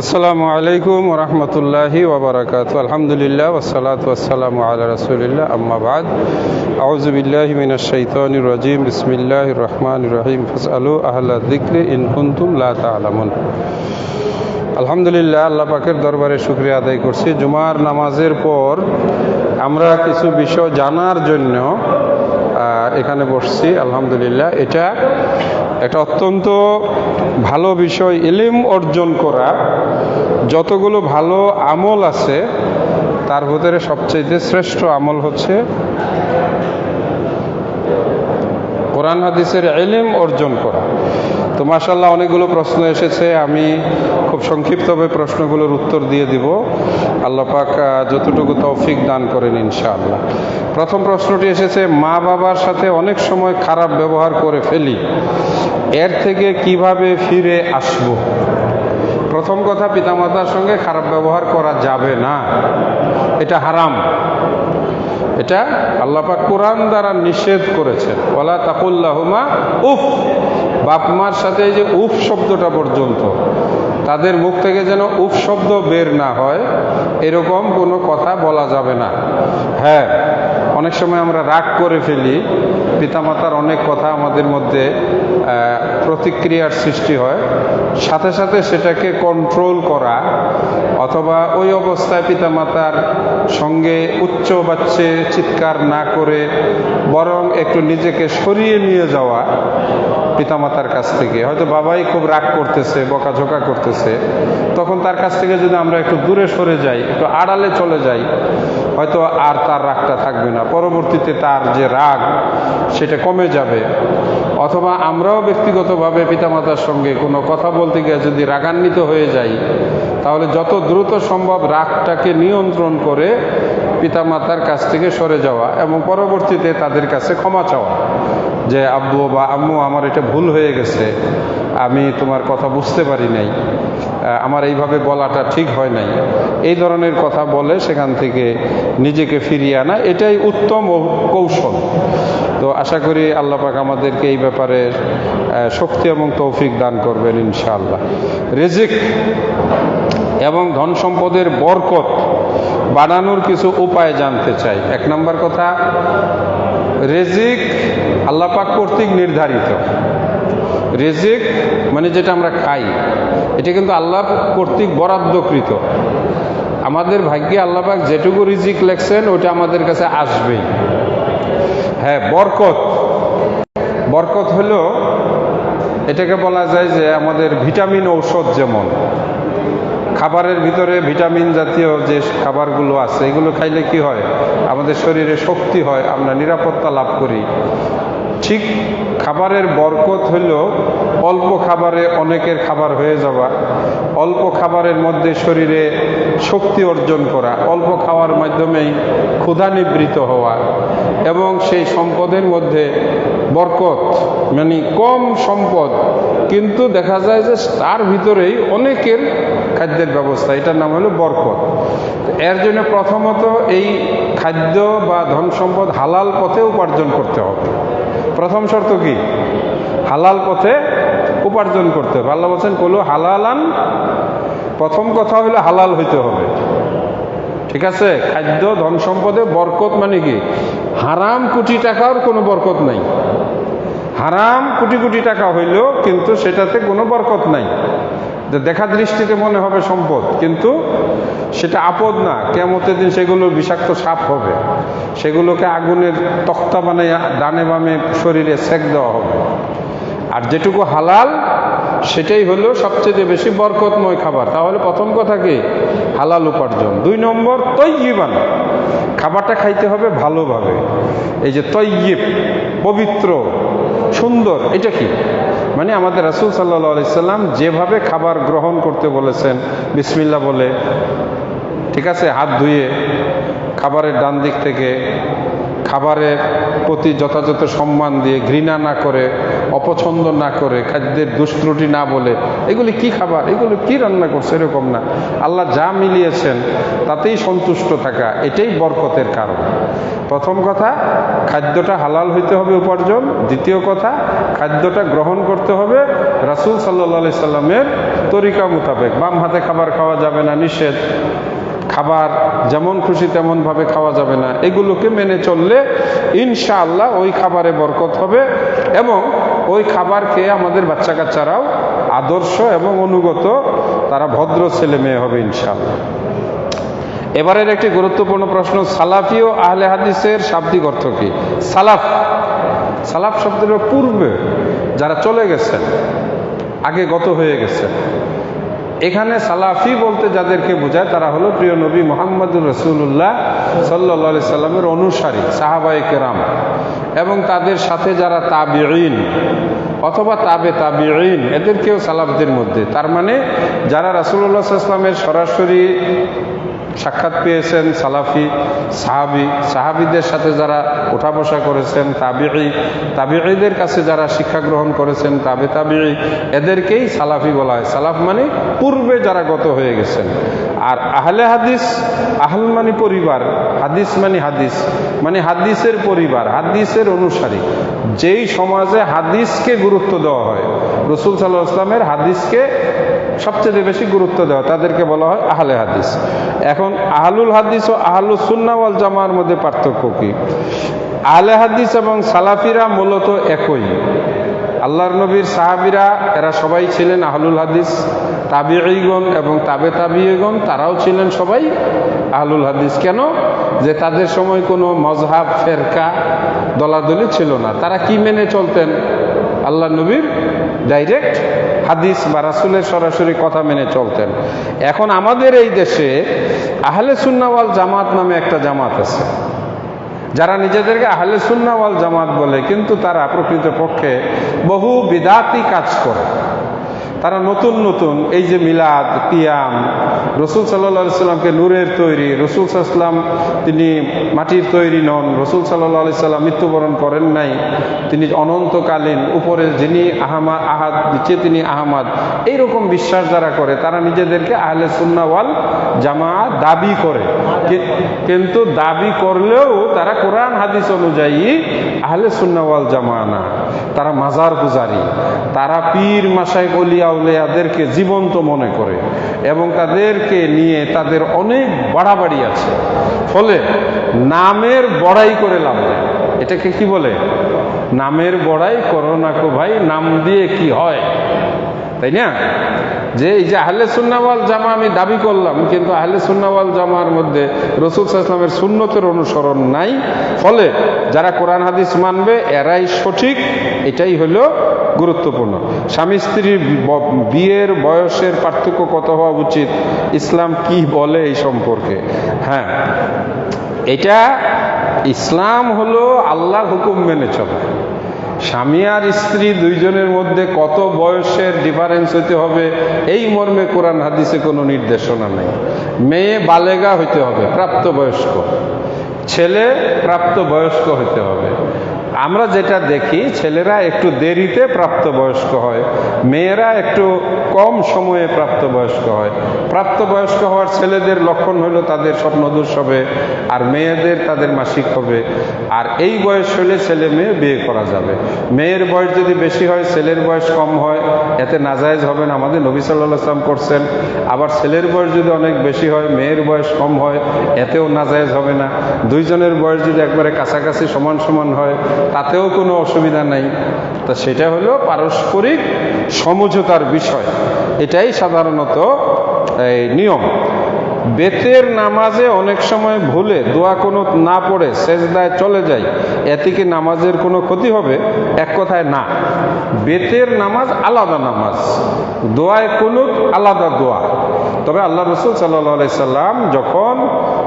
আসসালামু আলাইকুম রহমতুল্লাহি ওবরাকাত আলহামদুলিল্লাহ ওসালাত ওয়াসালাম আলা রসুলিল্লাহ। আম্মা বাদ। আউযু বিল্লাহি মিনাশ শাইতানির রাজিম। বিসমিল্লাহির রহমানির রহিম। ফাসআলু আহলা যিকরি ইন লা তা'লামুন। আলহামদুলিল্লাহ, আল্লাহ পাকের দরবারে শুক্রিয়া আদায় করছি। জুমার নামাজের পর আমরা কিছু বিষয় জানার জন্য এখানে বসছি, আলহামদুলিল্লাহ। এটা একটা অত্যন্ত ভালো বিষয়, ইলিম অর্জন করা। যতগুলো ভালো আমল আছে, তার ভেতরে সবচেয়ে শ্রেষ্ঠ আমল হচ্ছে কোরআন হাদিসের এলিম অর্জন করা। তো মাসাল্লাহ অনেকগুলো প্রশ্ন এসেছে, আমি খুব সংক্ষিপ্তভাবে প্রশ্নগুলোর উত্তর দিয়ে দিব। আল্লাহ পাক যতটুকু তৌফিক দান করেন ইনশাআল্লাহ। প্রথম প্রশ্নটি এসেছে, মা বাবার সাথে অনেক সময় খারাপ ব্যবহার করে ফেলি, এর থেকে কীভাবে ফিরে আসব? প্রথম কথা, পিতামাতার সঙ্গে খারাপ ব্যবহার করা যাবে না। এটা হারাম। এটা আল্লাপাক কোরআন দ্বারা নিষেধ করেছেন। ওলা তাকুল্লাহুমা উফ বাপ মার সাথে এই যে উফ শব্দটা পর্যন্ত, তাদের মুখ থেকে যেন উফ শব্দ বের না হয়, এরকম কোনো কথা বলা যাবে না। হ্যাঁ অনেক সময় আমরা রাগ করে ফেলি, পিতামাতার অনেক কথা আমাদের মধ্যে প্রতিক্রিয়ার সৃষ্টি হয়। সাথে সাথে সেটাকে কন্ট্রোল করা, অথবা ওই অবস্থায় পিতামাতার সঙ্গে উচ্চ বাচ্চে চিৎকার না করে, বরং একটু নিজেকে সরিয়ে নিয়ে যাওয়া পিতামাতার কাছ থেকে। হয়তো বাবাই খুব রাগ করতেছে, বকাঝোকা করতেছে। তখন তার কাছ থেকে যদি আমরা একটু দূরে সরে যাই, একটু আড়ালে চলে যাই, হয়তো আর তার রাগটা থাকবে না। পরবর্তীতে তার যে রাগ, সেটা কমে যাবে। অথবা আমরাও ব্যক্তিগতভাবে পিতামাতার সঙ্গে কোনো কথা বলতে গিয়ে যদি রাগান্বিত হয়ে যাই, তাহলে যত দ্রুত সম্ভব রাগটাকে নিয়ন্ত্রণ করে পিতামাতার কাছ থেকে সরে যাওয়া এবং পরবর্তীতে তাদের কাছে ক্ষমা চাওয়া। যে, আব্বু বা আম্মু, আমার এটা ভুল হয়ে গেছে। আমি তোমার কথা বুঝতে পারি নাই। আমার এইভাবে বলাটা ঠিক হয় নাই। এই ধরনের কথা বলে সেখান থেকে নিজেকে ফিরিয়ে আনা। এটাই উত্তম কৌশল। তো আশা করি আল্লাহ পাক আমাদেরকে এই ব্যাপারে শক্তি এবং তৌফিক দান করবেন ইনশাআল্লাহ। রেজিক এবং ধন সম্পদের বরকত বাড়ানোর কিছু উপায় জানতে চাই। এক নম্বর কথা, রেজিক আল্লাপাক কর্তৃক নির্ধারিত। রেজিক মানে যেটা আমরা খাই, এটা কিন্তু আল্লাহ কর্তৃক বরাদ্দকৃত। আমাদের ভাগ্যে আল্লাপাক যেটুকু রিজিক লেখছেন ওটা আমাদের কাছে আসবেই। হ্যাঁ বরকত। বরকত হলো, এটাকে বলা যায় যে আমাদের ভিটামিন ঔষধ যেমন। খাবারের ভিতরে ভিটামিন জাতীয় যে খাবারগুলো আছে, এগুলো খাইলে কি হয়? আমাদের শরীরে শক্তি হয়, আমরা নিরাপত্তা লাভ করি। ঠিক খাবারের বরকত হইল অল্প খাবারে অনেকের খাবার হয়ে যাওয়া, অল্প খাবারের মধ্যে শরীরে শক্তি অর্জন করা, অল্প খাওয়ার মাধ্যমেই ক্ষুধা নিবৃত হওয়া এবং সেই সম্পদের মধ্যে বরকত মানে কম সম্পদ, কিন্তু দেখা যায় যে তার ভিতরেই অনেকের খাদ্যের ব্যবস্থা, এটার নাম হলো বরকত। এর জন্য প্রথমত এই খাদ্য বা ধন সম্পদ হালাল পথে উপার্জন করতে হবে। প্রথম শর্ত কি? হালাল পথে উপার্জন করতে হবে। আল্লাহ বলছেন, কলু হালালান। প্রথম কথা হলো হালাল হইতে হবে। ঠিক আছে? খাদ্য, ধন সম্পদে বরকত মানে কি? হারাম কোটি টাকার কোনো বরকত নাই। হারাম কোটি কোটি টাকা হইলেও কিন্তু সেটাতে কোনো বরকত নাই। যে দেখা দৃষ্টিতে মনে হবে সম্পদ, কিন্তু সেটা আপদ না। কেমতের দিন সেগুলো বিষাক্ত সাপ হবে। সেগুলোকে আগুনের তক্তা বানাইয়া ডানে বামে শরীরে সেক দেওয়া হবে। আর যেটুকু হালাল, সেটাই হলো সবচেয়ে বেশি বরকতময় খাবার। তাহলে প্রথম কথা কি? হালাল উপার্জন। দুই নম্বর তৈবান খাবারটা খাইতে হবে ভালোভাবে। এই যে তৈয়ব, পবিত্র, সুন্দর, এটা কি? মানে আমাদের রাসুল সাল্লাহ সাল্লাম যেভাবে খাবার গ্রহণ করতে বলেছেন বিসমিল্লা বলে, ঠিক আছে? হাত ধুয়ে খাবারের ডান দিক থেকে খাবারের প্রতি যথাযথ সম্মান দিয়ে ঘৃণা না করে, অপছন্দ না করে, খাদ্যের দুষ্ত্রুটি না বলে, এগুলি কি খাবার? এগুলো কি রান্না করছে? এরকম না। আল্লাহ যা মিলিয়েছেন, তাতেই সন্তুষ্ট থাকা, এটাই বরকতের কারণ। প্রথম কথা, খাদ্যটা হালাল হইতে হবে উপার্জন। দ্বিতীয় কথা, খাদ্যটা গ্রহণ করতে হবে রাসুল সাল্লি সাল্লামের তরিকা মোতাবেক। বাম হাতে খাবার খাওয়া যাবে না, নিষেধ। খাবার যেমন খুশি তেমন ভাবে খাওয়া যাবে না। এগুলোকে মেনে চললে ইনশাআল্লাহ ওই খাবারে বরকত হবে এবং ওই খাবার খেয়ে আমাদের বাচ্চা কাচ্চারাও আদর্শ এবং অনুগত, তারা ভদ্র ছেলে মেয়ে হবে ইনশাআল্লাহ। এবারের একটি গুরুত্বপূর্ণ প্রশ্ন, সালাফি ও আহলে হাদিসের শাব্দিক অর্থ কি? সালাফ। সালাফ শব্দের পূর্বে যারা চলে গেছেন, আগে গত হয়ে গেছে এখানে সালাফি বলতে যাদেরকে বোঝায়, তারা হলো প্রিয় নবী মোহাম্মদুর রসুল্লাহ সাল্লা সাল্লামের অনুসারী সাহাবাই কেরাম। এবং তাদের সাথে যারা তাবিঈন অথবা তাবে তাবিঈন, এদেরকেও সালাফদের মধ্যে। তার মানে যারা রাসুল্লাহ ইসলামের সরাসরি সাক্ষাৎ পেয়েছেন সালাফি, সাহাবি। সাহাবিদের সাথে যারা ওঠা বসা করেছেন, তাবিঈ। তাবিঈদের কাছে যারা শিক্ষা গ্রহণ করেছেন, তাবে তাবিঈ। এদেরকেই সালাফি বলা হয়। সালাফ মানে পূর্বে যারা গত হয়ে গেছেন। আর আহলে হাদিস, আহল মানে পরিবার। হাদিস মানে হাদিস মানে হাদিসের পরিবার, হাদিসের অনুসারী। যেই সমাজে হাদিসকে গুরুত্ব দেওয়া হয়। রসুল সাল্লাহ আসলামের হাদিসকে সবচেয়ে বেশি গুরুত্ব দেওয়া, তাদেরকে বলা হয় আহলে হাদিস। এখন আহলুল হাদিস ও আহলুল সুন্নাওয়াল জামার মধ্যে পার্থক্য কি? আহলে হাদিস এবং সালাফিরা মূলত একই। আল্লাহর নবীর সাহাবিরা, এরা সবাই ছিলেন আহলুল হাদিস। তাবিগণ এবং তাবে তাবিগণ তারাও ছিলেন সবাই আহলুল হাদিস। কেন? যে তাদের সময় কোনো মজহাব ফেরকা, দলাদলি ছিল না। তারা কি মেনে চলতেন? আল্লাহ নবীর ডাইরেক্ট হাদিস বা রাসুলের সরাসরি কথা মেনে চলতেন। এখন আমাদের এই দেশে আহলে সুন্নাওয়াল জামাত নামে একটা জামাত আছে। যারা নিজেদেরকে আহলে সুন্নাওয়াল জামাত বলে, কিন্তু তারা প্রকৃতপক্ষে বহু বিদাতি কাজ করে। তারা নতুন নতুন, এই যে মিলাদ, কিয়াম, রসুল সাল্লা সাল্লামকে নূরের তৈরি, রসুল সাল্লাম তিনি মাটির তৈরি নন, রসুল সাল্লাহ সাল্লাম মৃত্যুবরণ করেন নাই, তিনি অনন্তকালীন, উপরে যিনি আহমা, আহাদ, নিচে তিনি আহমাদ, এইরকম বিশ্বাস যারা করে, তারা নিজেদেরকে আহলে সুন্নাওয়াল জামা দাবি করে। কিন্তু দাবি করলেও তারা কোরআন, হাদিস অনুযায়ী আহলে সুন্নাওয়াল জামা না। তারা মাজার পূজারি। তারা পীর মাসাই গলিয়া উলিয়াদেরকে জীবন্ত মনে করে এবং তাদেরকে নিয়ে তাদের অনেক বাড়াবাড়ি আছে। ফলে নামের বড়াই করে লাভ নেই। এটাকে কি বলে? নামের বড়াই করো না কো ভাই, নাম দিয়ে কি হয়? তাই না? যে এই যে আহলে সুন্নাওয়াল জামা আমি দাবি করলাম, কিন্তু আহলে সুন্নাওয়াল জামার মধ্যে রসুল ইসলামের সুন্নতের অনুসরণ নাই। ফলে যারা কোরআন, হাদিস মানবে, এরাই সঠিক, এটাই হলো গুরুত্বপূর্ণ। স্বামী স্ত্রীর বিয়ের বয়সের পার্থক্য কত হওয়া উচিত? ইসলাম কি বলে এই সম্পর্কে? হ্যাঁ এটা ইসলাম হলো আল্লাহর হুকুম মেনে চলা। স্বামী আর স্ত্রী দুইজনের মধ্যে কত বয়সের ডিফারেন্স হইতে হবে, এই মর্মে কোরআন হাদিসে কোনো নির্দেশনা নেই। মেয়ে বালেগা হইতে হবে, প্রাপ্তবয়স্ক। ছেলে প্রাপ্ত বয়স্ক হইতে হবে। আমরা যেটা দেখি, ছেলেরা একটু দেরিতে প্রাপ্তবয়স্ক হয়, মেয়েরা একটু কম সময়ে প্রাপ্তবয়স্ক হয়। প্রাপ্তবয়স্ক হওয়ার ছেলেদের লক্ষণ হলো তাদের স্বপ্নদোষ হবে, আর মেয়েদের তাদের মাসিক হবে। আর এই বয়স হলে ছেলে মেয়ে বিয়ে করা যাবে। মেয়ের বয়স যদি বেশি হয়, ছেলের বয়স কম হয়, এতে নাজায়েজ হবে না। আমাদের নবী সাল্লাহ আসলাম করছেন আবার ছেলের বয়স যদি অনেক বেশি হয়, মেয়ের বয়স কম হয়, এতেও নাজায়েজ হবে না। দুইজনের বয়স যদি একবারে কাছাকাছি সমান সমান হয় তাতেও কোনো অসুবিধা নাই। তা সেটা হলো পারস্পরিক সমঝোতার বিষয়। এটাই সাধারণত, এই নিয়ম। বেতের নামাজে অনেক সময় ভুলে দোয়া কোনো না পড়ে সেজদায় চলে যায় এতে কি নামাজের কোনো ক্ষতি হবে? এক কথায় না। বেতের নামাজ আলাদা নামাজ। দোয়ায় কোনো আলাদা দোয়া। তবে আল্লাহ রসুল সাল্লাহ সাল্লাম যখন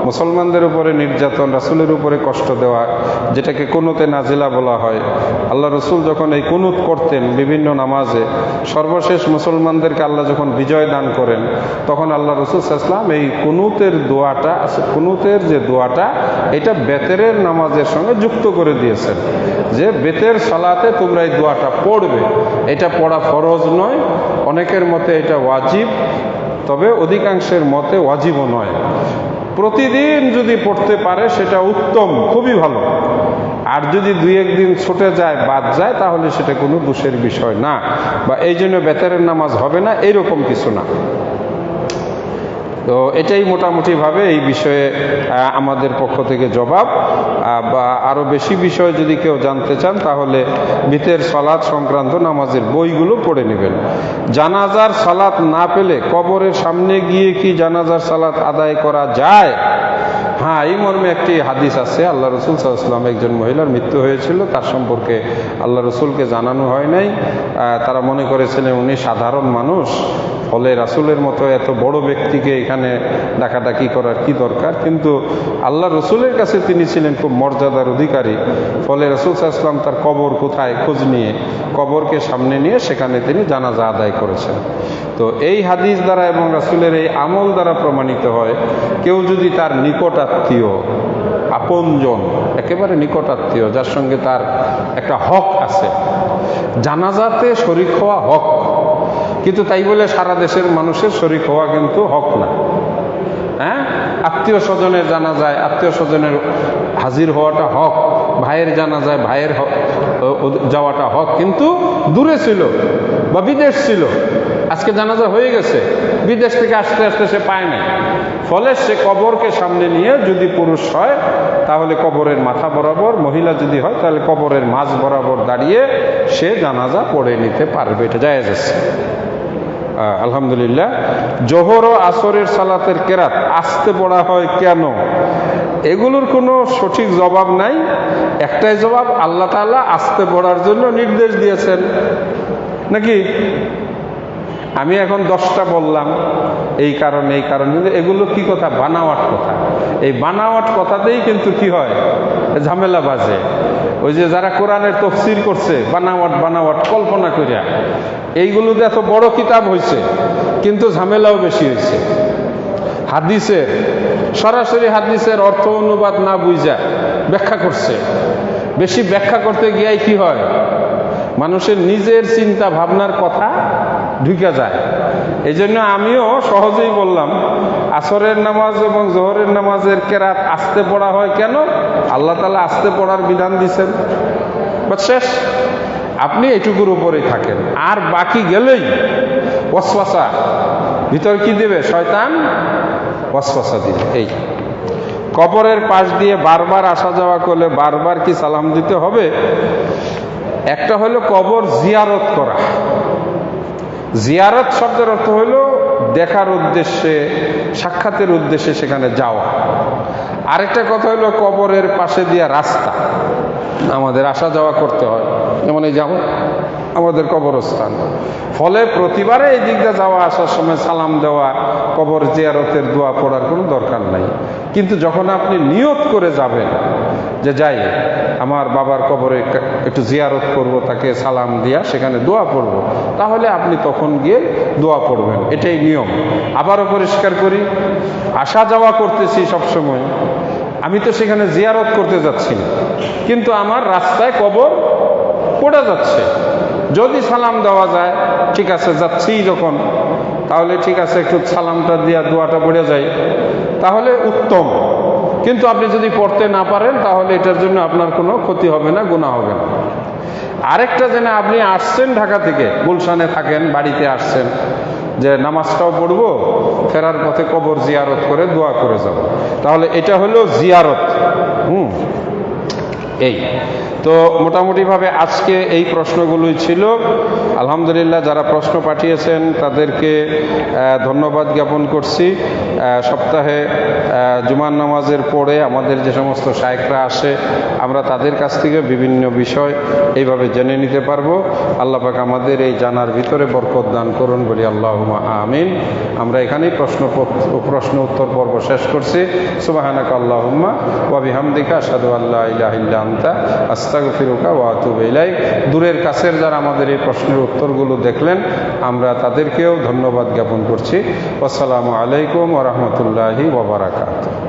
মুসলমানদের উপরে নির্যাতন, রাসুলের উপরে কষ্ট দেওয়া, যেটাকে কুনুতে নাজিলা বলা হয়, আল্লাহ রসুল যখন এই কুনুত করতেন বিভিন্ন নামাজে, সর্বশেষ মুসলমানদেরকে আল্লাহ যখন বিজয় দান করেন, তখন আল্লাহ রসুল ইসলাম এই কুনুতের দোয়াটা, কুনুতের যে দোয়াটা, এটা বেতেরের নামাজের সঙ্গে যুক্ত করে দিয়েছেন। যে বেতের সালাতে তোমরা এই দোয়াটা পড়বে, এটা পড়া ফরজ নয়, অনেকের মতে এটা ওয়াজিব তবে অধিকাংশের মতে ওয়াজিবও নয়। প্রতিদিন যদি পড়তে পারে, সেটা উত্তম, খুবই ভালো। আর যদি দুই একদিন ছুটে যায়, বাদ যায়, তাহলে সেটা কোনো দোষের বিষয় না। বা এই জন্য বেতারের নামাজ হবে না, এরকম কিছু না। তো এটাই মোটামুটিভাবে এই বিষয়ে আমাদের পক্ষ থেকে জবাব। বা আরও বেশি বিষয় যদি কেউ জানতে চান, তাহলে বিতের সালাদ সংক্রান্ত নামাজের বইগুলো পড়ে নেবেন। জানাজার সালাত না পেলে কবরের সামনে গিয়ে কি জানাজার সালাত আদায় করা যায়? হ্যাঁ এই মর্মে একটি হাদিস আছে। আল্লাহ রসুল সাল্লাম একজন মহিলার মৃত্যু হয়েছিল। তার সম্পর্কে আল্লাহ রসুলকে জানানো হয় নাই। তারা মনে করেছিলেন উনি সাধারণ মানুষ। ফলে রাসুলের মতো এত বড় ব্যক্তিকে এখানে ডাকাডাকি করার কি দরকার? কিন্তু আল্লাহ রসুলের কাছে তিনি ছিলেন খুব মর্যাদার অধিকারী। ফলে রসুল সাল্লাম তার কবর কোথায় খোঁজ নিয়ে, কবরকে সামনে নিয়ে সেখানে তিনি জানাজা আদায় করেছেন। তো এই হাদিস দ্বারা এবং রাসুলের এই আমল দ্বারা প্রমাণিত হয়, কেউ যদি তার নিকট আত্মীয়, আপনজন, একেবারে নিকট আত্মীয়, যার সঙ্গে তার একটা হক আছে, জানাজাতে শরিক হওয়া হক কিন্তু তাই বলে সারা দেশের মানুষের শরিক হওয়া কিন্তু হক না। হ্যাঁ? আত্মীয় স্বজনের জানা যায় আত্মীয় স্বজনের হাজির হওয়াটা হক ভাইয়ের জানা যায় ভাইয়ের যাওয়াটা হক কিন্তু দূরে ছিল বা বিদেশ ছিল। আজকে জানাজা হয়ে গেছে বিদেশ থেকে আসতে আসতে সে পায় নাই। ফলে সে কবরকে সামনে নিয়ে যদি পুরুষ হয় তাহলে কবরের মাথা বরাবর মহিলা যদি হয় তাহলে কবরের মাঝ বরাবর দাঁড়িয়ে সে জানাজা পড়ে নিতে পারবে এটা আছে। আহ, আলহামদুলিল্লাহ। জোহর ও আসরের সালাতের কেরাত আসতে পড়া হয় কেন? এগুলোর কোনো সঠিক জবাব নাই। একটাই জবাব, আল্লাহ তাআলা আসতে পড়ার জন্য নির্দেশ দিয়েছেন। নাকি? আমি এখন দশটা বললাম। এই কারণে এই কারণে। কিন্তু এগুলো কি কথা? বানাওয়াট কথা। এই বানাওয়াট কথাতেই কিন্তু কি হয়? ঝামেলা বাজে। ওই যে যারা কোরআনের তফসির করছে, বানাওয়াট বানাওয়াট, কল্পনা করিয়া এইগুলোতে এত বড় কিতাব হয়েছে কিন্তু ঝামেলাও বেশি হয়েছে হাদিসের, সরাসরি হাদিসের অর্থ অনুবাদ না বুঝা ব্যাখ্যা করছে। বেশি ব্যাখ্যা করতে গিয়াই কি হয়? মানুষের নিজের চিন্তা ভাবনার কথা ঢুকে যায়। এই জন্য আমিও সহজেই বললাম, আসরের নামাজ এবং জোহরের নামাজের কেরাত আসতে পড়া হয় কেন? আল্লাহ তালা আসতে পড়ার বিধান দিচ্ছেন বাস শেষ, আপনি এটুকুর উপরেই থাকেন। আর বাকি গেলেই ওয়াসওয়াসা। ভিতর কি দেবে? শয়তান ওয়াসওয়াসা দিবে। এই কবরের পাশ দিয়ে বারবার আসা যাওয়া করলে বারবার কি সালাম দিতে হবে? একটা হলো কবর জিয়ারত করা। জিয়ারত শব্দের অর্থ হইল দেখার উদ্দেশ্যে, সাক্ষাতের উদ্দেশ্যে সেখানে যাওয়া। আরেকটা কথা হলো কবরের পাশে দিয়া রাস্তা। আমাদের আসা যাওয়া করতে হয়। যেমন এই যাব আমাদের কবরস্থান। ফলে প্রতিবারে এই দিক দিয়ে যাওয়া, আসার সময় সালাম দেওয়া, কবর জিয়ারতের দোয়া পড়ার কোনো দরকার নাই। কিন্তু যখন আপনি নিয়ত করে যাবেন যে যাই, আমার বাবার কবরে একটু জিয়ারত করব, তাকে সালাম দিয়া সেখানে দোয়া পড়ব, তাহলে আপনি তখন গিয়ে দোয়া পড়বেন। এটাই নিয়ম। আবারও পরিষ্কার করি, আসা যাওয়া করতেছি সবসময়। আমি তো সেখানে জিয়ারত করতে যাচ্ছি না। কিন্তু আমার রাস্তায় কবর পড়ে যাচ্ছে। যদি সালাম দেওয়া যায়, ঠিক আছে, যাচ্ছি যখন, তাহলে ঠিক আছে, একটু সালামটা দিয়া দোয়াটা পড়ে যায় তাহলে উত্তম। কিন্তু আপনি যদি পড়তে না পারেন, তাহলে এটার জন্য আপনার কোনো ক্ষতি হবে না গুণা হবে না। আরেকটা জেনে আপনি আসছেন ঢাকা থেকে, গুলশানে থাকেন, বাড়িতে আসছেন, যে নামাজটাও পড়ব, ফেরার পথে কবর জিয়ারত করে দোয়া করে যাব। তাহলে এটা হলো জিয়ারত। হুম, এই। তো মোটামুটিভাবে আজকে এই প্রশ্নগুলোই ছিল। আলহামদুলিল্লাহ যারা প্রশ্ন পাঠিয়েছেন তাদেরকে ধন্যবাদ জ্ঞাপন করছি। সপ্তাহে জুমান নামাজের পরে আমাদের যে সমস্ত শায়করা আসে, আমরা তাদের কাছ থেকে বিভিন্ন বিষয় এইভাবে জেনে নিতে পারব। আল্লাহ পাক আমাদের এই জানার ভিতরে বরকত দান করুন বলি আল্লাহ আমিন। আমরা এখানেই প্রশ্ন প্রশ্ন উত্তর পর্ব শেষ করছি। সুবাহানাক আল্লাহুম্মা ওয়া বিহামদিকা আশহাদু আল্লা ইলাহা ইল্লা আনতা। আস্তাগফিরুকা ওয়া আতুবু ওয়াতুবেলাই দূরের কাছের যারা আমাদের এই প্রশ্নের উত্তরগুলো দেখলেন, আমরা তাদেরকেও ধন্যবাদ জ্ঞাপন করছি। আসসালামু আলাইকুম ওরহমতুল্লাহি বারাকাতুহু।